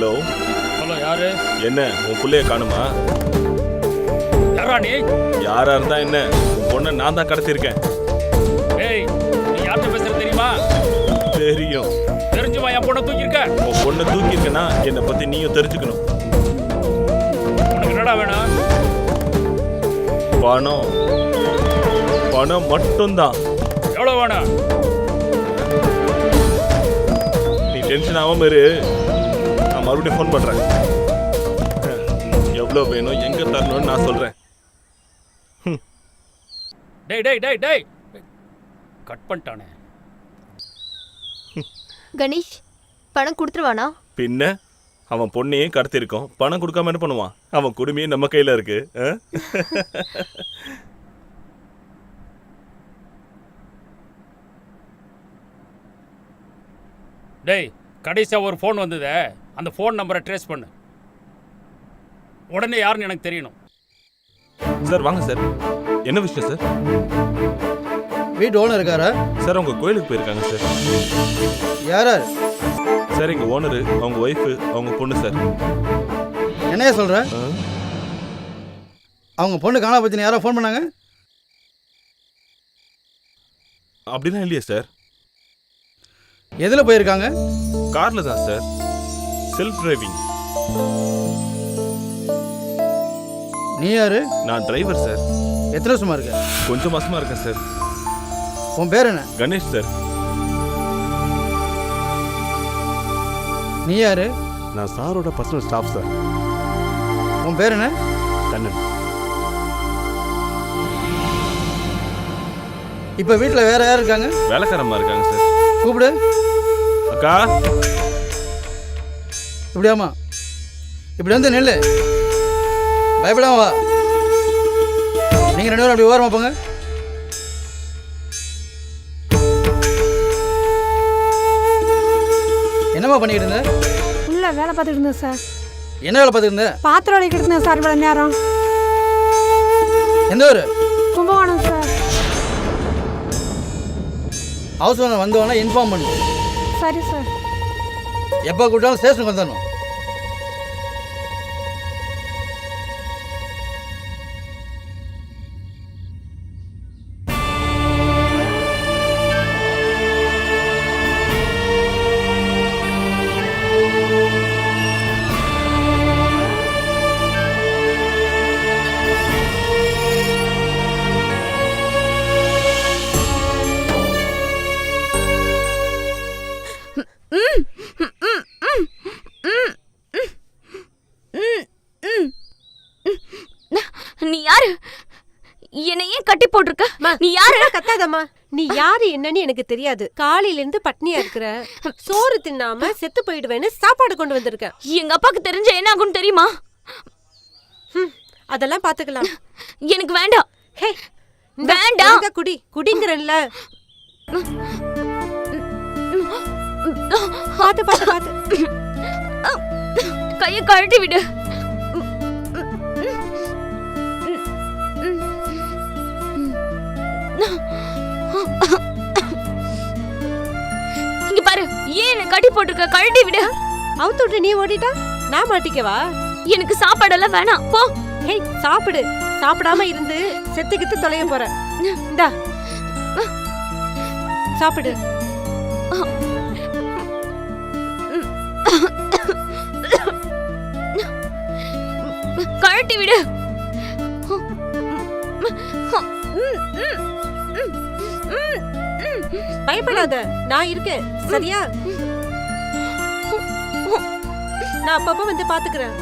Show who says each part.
Speaker 1: Hello.
Speaker 2: Hello யாரு?
Speaker 1: என்ன உன் புள்ளைய காணுமா?
Speaker 2: யாரா நீ?
Speaker 1: யாரா இருந்தா என்ன? உன் பொண்ணை நான் தான் கடத்திருக்கேன்
Speaker 2: ஏய் நீ யார்கிட்ட பேசுற தெரியுமா?
Speaker 1: தெரியும்.
Speaker 2: தெரிஞ்சுமா என் பொண்ணை தூக்கியிருக்க?
Speaker 1: உன் பொண்ணை தூக்கியிருக்கனா என்னை பத்தி நீயும் தெரிஞ்சுக்கணும்.
Speaker 2: உனக்கு என்னடா வேணும்?
Speaker 1: பணம். பணம் மட்டும்தான்.
Speaker 2: எவ்வளோ வேணும்?
Speaker 1: நீ டென்ஷன் ஆகாம இரு. நான் மறுபடியும் ஃபோன் பண்றேன். எவ்வளோ வேணும் எங்க தரணும்னு நான் சொல்றேன்.
Speaker 2: டேய் டேய் டேய் டேய். கட் பண்ணிட்டானே.
Speaker 3: கணேஷ் பணம் கொடுத்துருவானா?
Speaker 1: பின்ன? அவன் பொண்ணையே கடத்திருக்கோம் பணம் கொடுக்காம என்ன பண்ணுவான்? அவன் குடுமையே நம்ம கையில இருக்கு. ஆ?
Speaker 2: டேய் கடைசியாக ஒரு ஃபோன் வந்ததே. அந்த ஃபோன் நம்பரை ட்ரேஸ் பண்ணு. உடனே யாருன்னு எனக்கு தெரியணும்.
Speaker 1: சார் வாங்க சார். என்ன விஷயம் சார்?
Speaker 4: வீட்டு ஓனர் இருக்காரா?
Speaker 1: சார் அவங்க கோயிலுக்கு போயிருக்காங்க சார்.
Speaker 4: யாரா?
Speaker 1: சார் எங்க ஓனரு அவங்க ஒய்ஃபு அவங்க பொண்ணு சார்.
Speaker 4: என்னையா சொல்ற?
Speaker 1: ஆ?
Speaker 4: அவங்க பொண்ணு காணா பத்தின யாரோ ஃபோன் பண்ணாங்க?
Speaker 1: அப்படிலாம் இல்லையே சார்.
Speaker 4: எதில் போயிருக்காங்க?
Speaker 1: கார்ல தான் சார். செல்ஃப் டிரைவிங்
Speaker 4: நீ யாரு?
Speaker 1: நான் டிரைவர் சார்
Speaker 4: எத்தனை வருஷமா இருக்க?
Speaker 1: கொஞ்சம் மாசமா இருக்கேன் சார்
Speaker 4: உன் பேர் என்ன?
Speaker 1: கணேஷ் சார்
Speaker 4: நீ யாரு?
Speaker 5: நான் சாரோட பர்சனல் ஸ்டாஃப் சார்
Speaker 4: உன் பேர் என்ன?
Speaker 5: கண்ணன்.
Speaker 4: இப்போ வீட்டில் வேற யார் இருக்காங்க?
Speaker 1: வேலைக்காரம்மா இருக்காங்க சார்
Speaker 4: கூப்பிடு.
Speaker 1: அக்கா.
Speaker 4: இப்படியாம்மா. இப்படி வந்து நெல்லு. பயப்படாம வா. நீங்கள் ரெண்டு பேரும் அப்படி ஓரமா போங்க. என்னம்மா பண்ணிக்கிட்டு இருந்த?
Speaker 6: உள்ள வேலை பார்த்துட்டு இருந்தேன் சார்.
Speaker 4: என்ன வேலை பார்த்துட்டு இருந்த?
Speaker 6: பாத்திரம் வளைக்கிட்டு இருந்தேன் சார் இவ்வளோ நேரம்.
Speaker 4: எந்த ஊர்?
Speaker 6: கும்பகோணம் சார்.
Speaker 4: ஹவுஸ் ஓனர் வந்தவொடனே இன்ஃபார்ம் பண்ணு.
Speaker 6: சரி சார்.
Speaker 4: எப்போ கூட்டாலும் ஸ்டேஷனுக்கு வந்துடணும்.
Speaker 3: நீ யாரு? என்னை ஏன் கட்டி போட்டிருக்க? நீ யாரு?
Speaker 7: கத்தாதம்மா. நீ யாரு என்னன்னு எனக்கு தெரியாது. காலையில இருந்து பட்னியா இருக்கிற சோறு தின்னாம செத்து போயிடுவேன்னு சாப்பாடு கொண்டு வந்திருக்க.
Speaker 3: எங்க அப்பாக்கு தெரிஞ்ச என்ன ஆகும்னு தெரியுமா?
Speaker 7: அதெல்லாம் பாத்துக்கலாம்.
Speaker 3: எனக்கு வேண்டாம்.
Speaker 7: ஹே
Speaker 3: வேண்டாம்.
Speaker 7: குடி குடிங்கிறன்ல. பாத்து பாத்து பாத்து.
Speaker 3: கையை கழட்டி விடு. இங்க பாரு ஏன் என்னை கட்டி போட்டிருக்க? கழட்டி விடு.
Speaker 7: அவுத்து விட்டு நீ ஓடிட்டா? நான் மாட்டிக்கவா?
Speaker 3: எனக்கு சாப்பாடெல்லாம் வேணாம். போ.
Speaker 7: ஹே சாப்பிடு. சாப்பிடாம இருந்து செத்துக்கிட்டு தொலைய போற. இந்தா. சாப்பிடு.
Speaker 3: கழட்டி விடு.
Speaker 7: பயப்படாத நான் இருக்கேன். சரியா? நான் அப்பப்ப வந்து பாத்துக்கிறேன்.